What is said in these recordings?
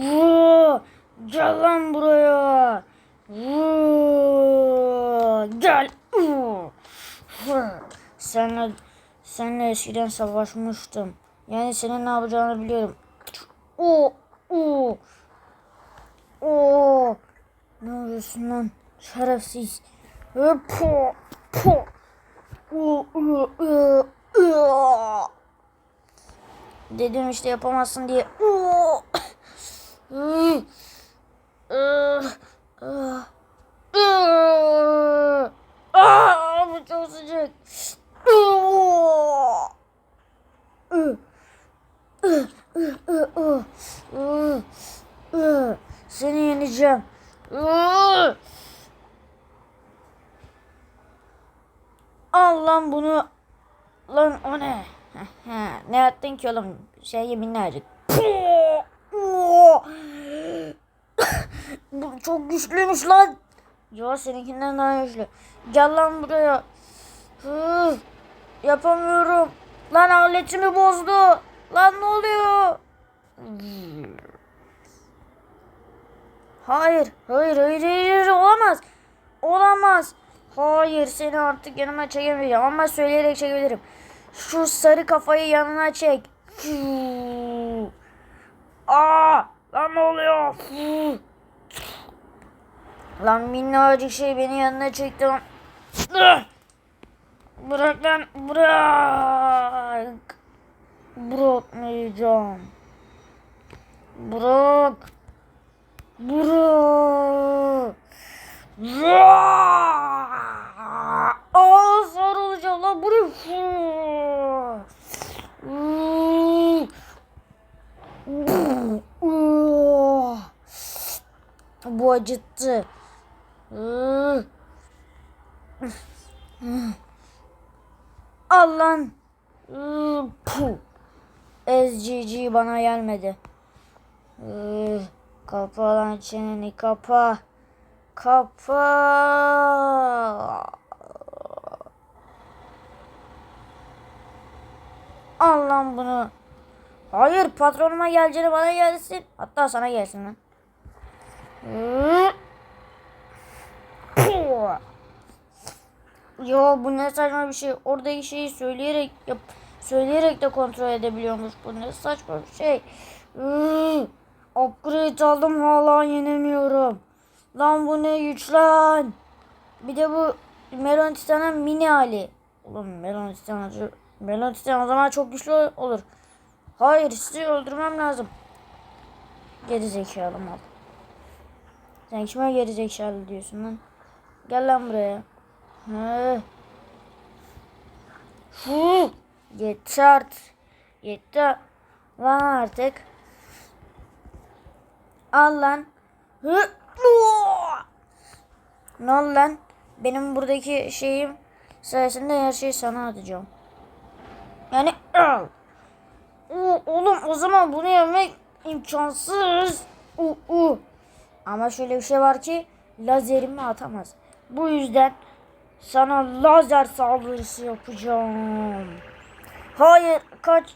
Vuu, gel lan buraya. Vuu, gel. Vuu. Senle, senle eskiden savaşmıştım. Yani senin ne yapacağını biliyorum. O, o, o. Ne oluyorsun lan? Şerefsiz. Po, po. Dedim işte yapamazsın diye. U. Aa, bu çok sıcak. Seni yeneceğim. Al lan bunu. Lan o ne? ne yaptın ki oğlum? Şey minnacık. Bu çok güçlüymüş lan. Yo seninkinden daha güçlü. Gel lan buraya. Hı, yapamıyorum. Lan aletimi bozdu. Lan ne oluyor? Hayır, hayır, hayır, hayır, olamaz. Olamaz. Hayır, seni artık yanıma çekemeyeceğim ama söyleyerek çekebilirim. Şu sarı kafayı yanına çek. Aa, lan ne oluyor? Lan minnacık şey beni yanına çekti lan. Bırak lan, bırak. Bırakmayacağım. Bırak. Bırak. Aa sarılacağım lan buraya. Bu acıttı. Al lan. Puh. SGG bana gelmedi. Kapa lan çeneni kapa. Kapa. Al lan bunu. Hayır patronuma geleceğine bana gelsin. Hatta sana gelsin lan. Yo bu ne saçma bir şey. Oradaki şeyi söyleyerek yap söyleyerek de kontrol edebiliyormuş. Bu ne saçma bir şey. Iı, upgrade aldım hala yenemiyorum. Lan bu ne güç lan. Bir de bu Melon Titan'ın mini hali. Oğlum Melon Titan, Melon Titan o zaman çok güçlü olur. Hayır sizi öldürmem lazım. Geri zekalı mal. Sen kime geri zekalı diyorsun lan? Gel lan buraya. Hı. Hı. Yeter. Yeter. Lan artık. Al lan. Hı. Ne oldu lan? Benim buradaki şeyim sayesinde her şeyi sana atacağım. Yani al. Oğlum o zaman bunu yemek imkansız. U, u. Ama şöyle bir şey var ki lazerimi atamaz. Bu yüzden sana lazer saldırısı yapacağım. Hayır kaç.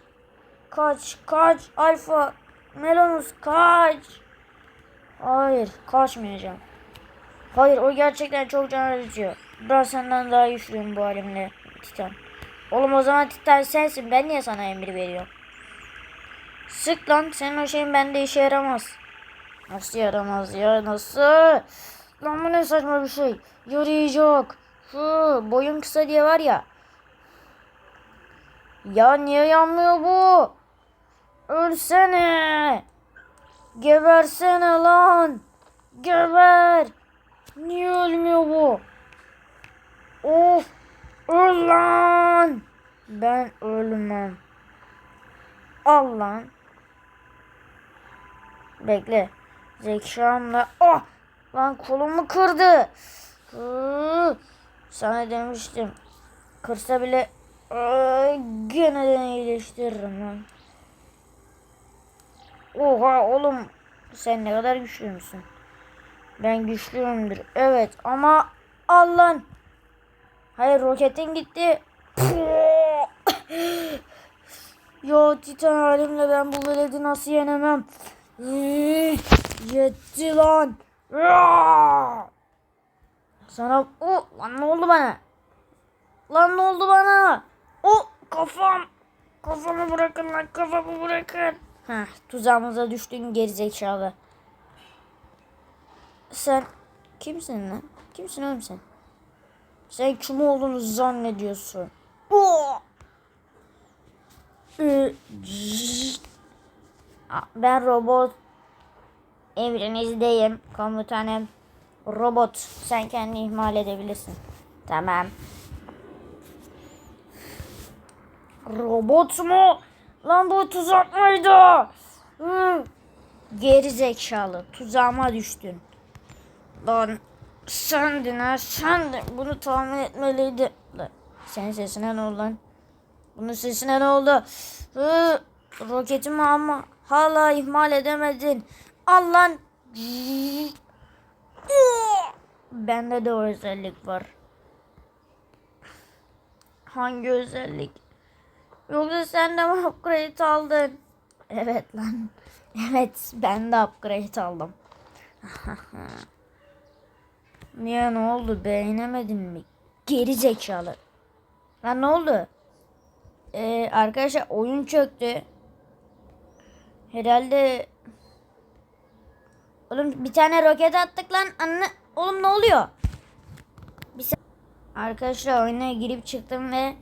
Kaç kaç alfa. Melonus kaç. Hayır kaçmayacağım. Hayır o gerçekten çok can acıtıyor. Ben senden daha güçlüyüm bu halimle Titan. Oğlum o zaman Titan sensin. Ben niye sana emir veriyorum? Sık lan senin o şeyin bende işe yaramaz. Nasıl yaramaz ya nasıl? Lan bu ne saçma bir şey. Yarayacak. Hı, boyun kısa diye var ya. Ya niye yanmıyor bu? Ölsene. Gebersene lan. Geber. Niye ölmüyor bu? Of. Öl lan. Ben ölmem. Al lan. Bekle. Zekamla. Oh. Lan kolumu kırdı. Hı. Sana demiştim. Kırsa bile gene de iyileştiririm lan. Oha oğlum. Sen ne kadar güçlüymüşsün. Ben güçlüyümdür. Evet ama al lan. Hayır roketin gitti. ya Titan halimle ben bu veledi nasıl yenemem. Yetti lan. Sana o lan ne oldu bana? Lan ne oldu bana? O kafam. Kafamı bırakın lan kafamı bırakın. Heh, tuzağımıza düştün gerizekalı. Sen kimsin lan? Kimsin oğlum sen? Sen kim olduğunu zannediyorsun? Aa, Ben robot evrenizdeyim komutanım. Robot sen kendini ihmal edebilirsin. Tamam. Robot mu? Lan bu tuzak mıydı? Hı. Geri zekalı tuzağıma düştün. Lan sendin ha sendin. Bunu tahmin etmeliydi. Lan, Senin sesine ne oldu lan? Bunun sesine ne oldu? Hı, roketimi ama hala ihmal edemedin. Al lan. Bende de o özellik var. Hangi özellik? Yoksa sen de mi upgrade aldın? Evet lan. Evet ben de upgrade aldım. Niye ne oldu beğenemedin mi? Geri zekalı. Lan ne oldu? Ee, arkadaşlar oyun çöktü. Herhalde Oğlum bir tane roket attık lan. Anne oğlum ne oluyor? Bir Arkadaşlar oyuna girip çıktım ve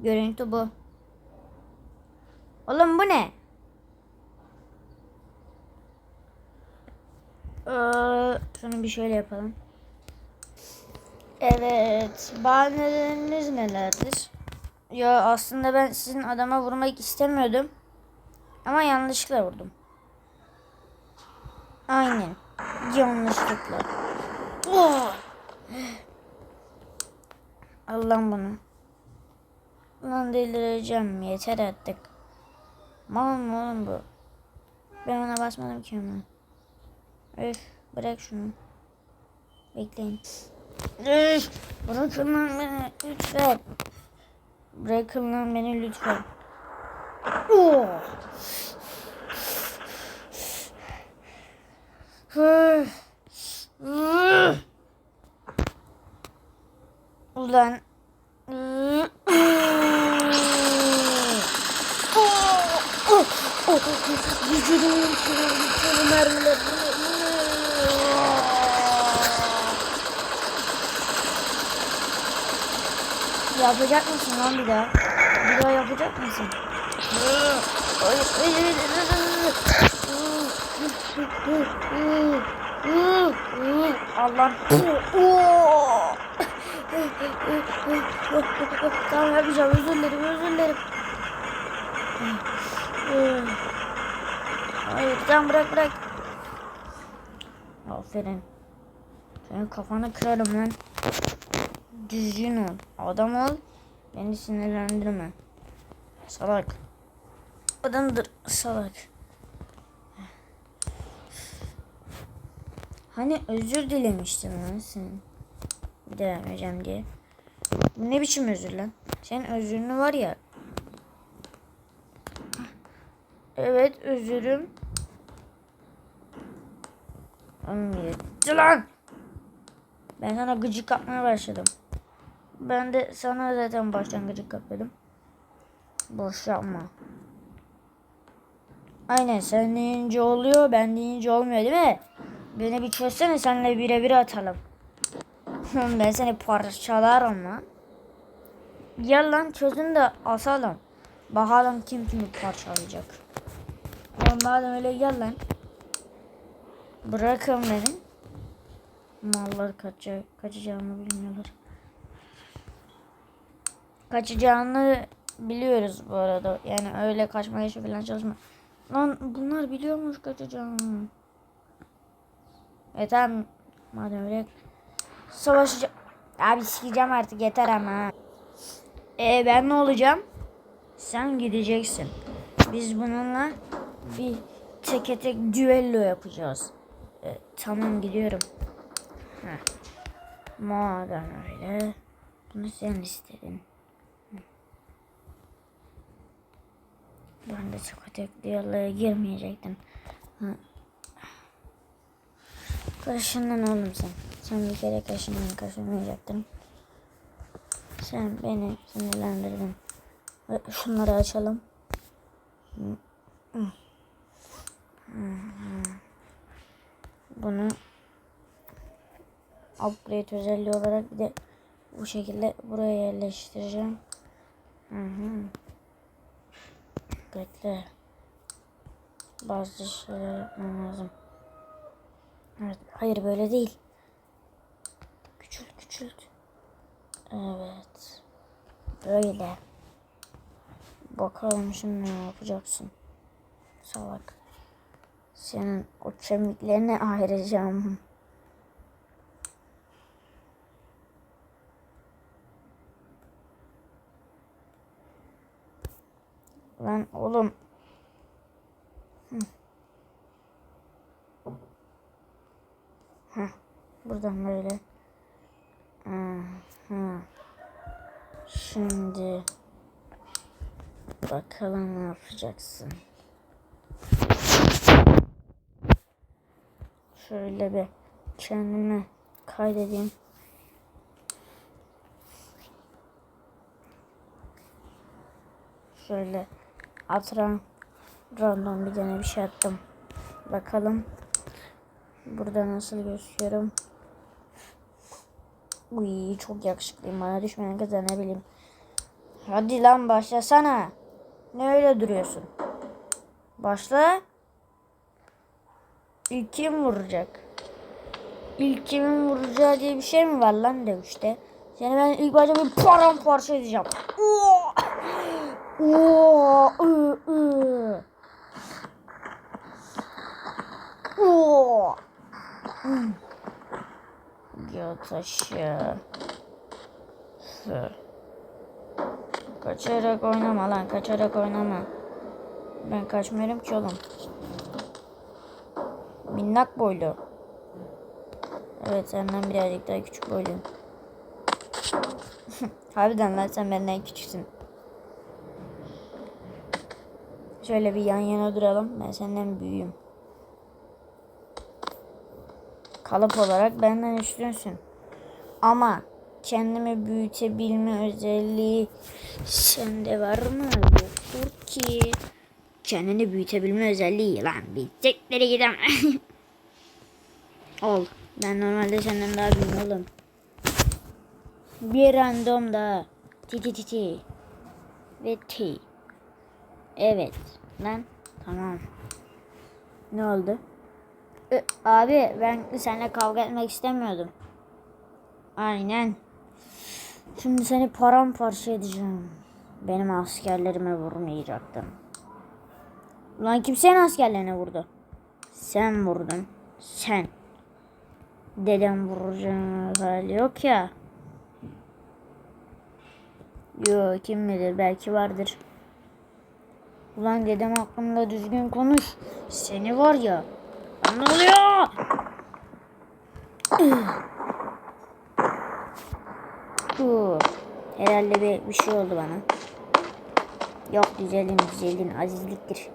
görüntü bu. Oğlum bu ne? Ee, şunu bir şöyle yapalım. Evet. Bahaneleriniz nelerdir? Ya aslında ben sizin adama vurmak istemiyordum. Ama yanlışlıkla vurdum. Aynen. Yanlışlıkla. Allah'ım bunu. Ulan delireceğim. Yeter artık. Mal mı oğlum bu? Ben ona basmadım ki ama. Öf bırak şunu. Bekleyin. Üf, bırakın lan beni lütfen. Bırakın lan beni lütfen. Oh. Hı. Hı. Ulan. Vücudumun kırıldı mermiler. Yapacak mısın lan bir daha? Bir daha yapacak mısın? Hayır, hayır, hayır, hayır. Allah. tamam yapacağım. Özür dilerim, özür dilerim. Hayır, tamam bırak bırak. Aferin. Senin kafanı kırarım lan. Düzgün ol. Adam ol. Beni sinirlendirme. Salak. Adamdır salak. Hani özür dilemiştin lan sen. Bir diye. Bu ne biçim özür lan? Senin özrünü var ya. Evet özürüm. Yetti lan. Ben sana gıcık yapmaya başladım. Ben de sana zaten baştan gıcık yapıyordum. Boş yapma. Aynen sen deyince oluyor ben deyince olmuyor değil mi? Beni bir çözsene senle birebir atalım. ben seni parçalarım lan. Gel lan çözün de asalım. Bakalım kim kimi parçalayacak. Oğlum madem öyle gel lan. Bırakın beni. Mallar kaçacak, kaçacağını bilmiyorlar. Kaçacağını biliyoruz bu arada. Yani öyle kaçmaya falan çalışma. Lan bunlar biliyormuş kaçacağını. E tamam. Madem öyle savaşacağım. Abi sikeceğim artık yeter ama. E ben ne olacağım? Sen gideceksin. Biz bununla bir teke tek düello yapacağız. E, tamam gidiyorum. Heh. Madem öyle. Bunu sen istedin. Ben de teke tek düelloya girmeyecektim. Kaşından oğlum sen. Sen bir kere kaşından kaşınmayacaktın. Sen beni sinirlendirdin. Şunları açalım. Bunu upgrade özelliği olarak bir de bu şekilde buraya yerleştireceğim. Hı hı. Bekle. Bazı şeyler lazım. Hayır böyle değil. Küçült küçült. Evet. Böyle. Bakalım şimdi ne yapacaksın. Salak. Senin o kemiklerini ayıracağım. Lan oğlum. Hı. Heh, buradan böyle. Aha. Şimdi bakalım ne yapacaksın. Şöyle bir kendime kaydedeyim. Şöyle atıran random bir tane bir şey attım. Bakalım. Burada nasıl gözüküyorum. Uy çok yakışıklıyım. Bana düşmeyen kız ne bileyim. Hadi lan başlasana. Ne öyle duruyorsun? Başla. İlk kim vuracak? İlk kimin vuracağı diye bir şey mi var lan dövüşte? Seni ben ilk başta bir paramparça edeceğim. Oo! Oo! Ü, ü. Oo! Hmm. Hı. Kaçarak oynama lan kaçarak oynama. Ben kaçmıyorum ki oğlum. Minnak boylu. Evet senden birazcık daha küçük boyluyum. Harbiden lan sen benden küçüksün. Şöyle bir yan yana duralım. Ben senden büyüğüm. Kalıp olarak benden üstünsün. Ama kendimi büyütebilme özelliği sende var mı? Yoktur ki. Kendini büyütebilme özelliği lan bitecekleri gidem. Ol. Ben normalde senden daha büyüğüm oğlum. Bir random daha. Ti ti ti ti. Ve ti. Evet. Lan tamam. Ne oldu? Abi ben seninle kavga etmek istemiyordum. Aynen. Şimdi seni paramparça edeceğim. Benim askerlerime vurmayacaktın. Ulan kim senin askerlerine vurdu? Sen vurdun. Sen. Dedem vuracağın hali yok ya. Yo kim bilir belki vardır. Ulan dedem hakkında düzgün konuş. Seni var ya. Ne oluyor? Herhalde bir, bir şey oldu bana. Yok güzelim güzelim azizliktir.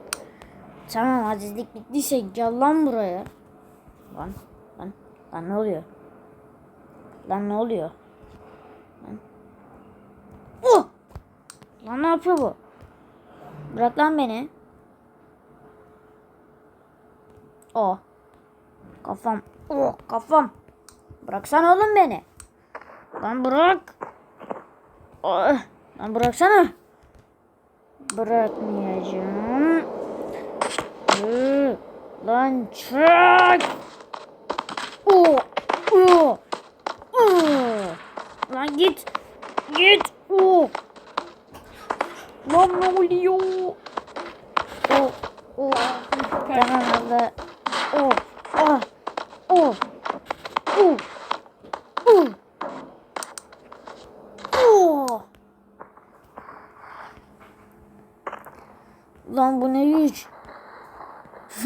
Tamam azizlik bittiyse gel lan buraya. Lan lan lan ne oluyor? Lan ne oluyor? Lan. Oh! Lan ne yapıyor bu? Bırak lan beni. Oh. Kafam. Oh kafam. Bıraksana oğlum beni. Lan bırak. Oh. Lan bıraksana. Bırakmayacağım. Lan çık. Oh. Oh. Oh. Lan git. Git. Oh. Lan ne oluyor? Oh. Oh. Tamam abla. Oh. Lan bu ne güç?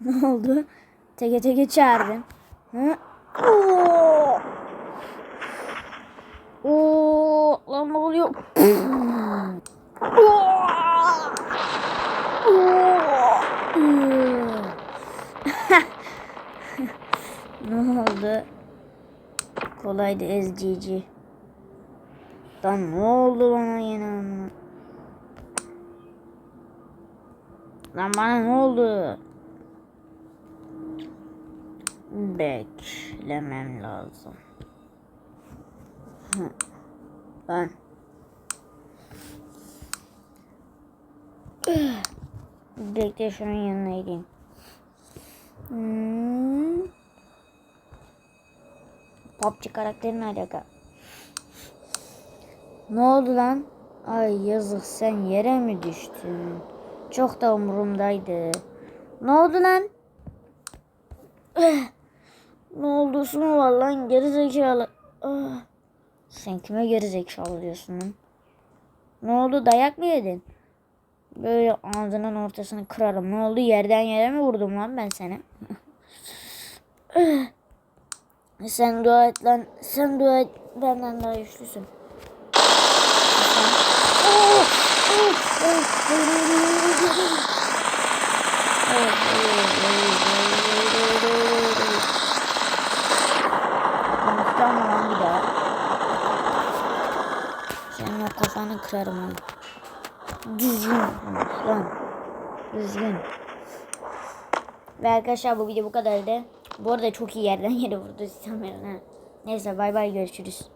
ne oldu? Teke teke çağırdın. Hı? Oo! Oo! Lan ne oluyor? Oo! Oo! Oldu? Kolaydı ezcici. Lan ne oldu bana yine? Lan bana ne oldu? Beklemem lazım. Ben Bekle şunun yanına gideyim. Hmm. PUBG karakterin alaka. Ne oldu lan? Ay yazık sen yere mi düştün? Çok da umurumdaydı. Ne oldu lan? Ne oldusu mu var lan geri zekalı? Ah. Sen kime geri zekalı diyorsun lan? Ne oldu dayak mı yedin? Böyle ağzının ortasını kırarım. Ne oldu yerden yere mi vurdum lan ben seni? sen dua et lan. Sen dua et. Benden daha güçlüsün. Konuşacağım bir daha. Senin o kafanı kırarım lan. Düzgün lan. Düzgün. Ve arkadaşlar bu video bu kadardı. Bu arada çok iyi yerden yere vurdu sistem yerine. Neyse bay bay görüşürüz.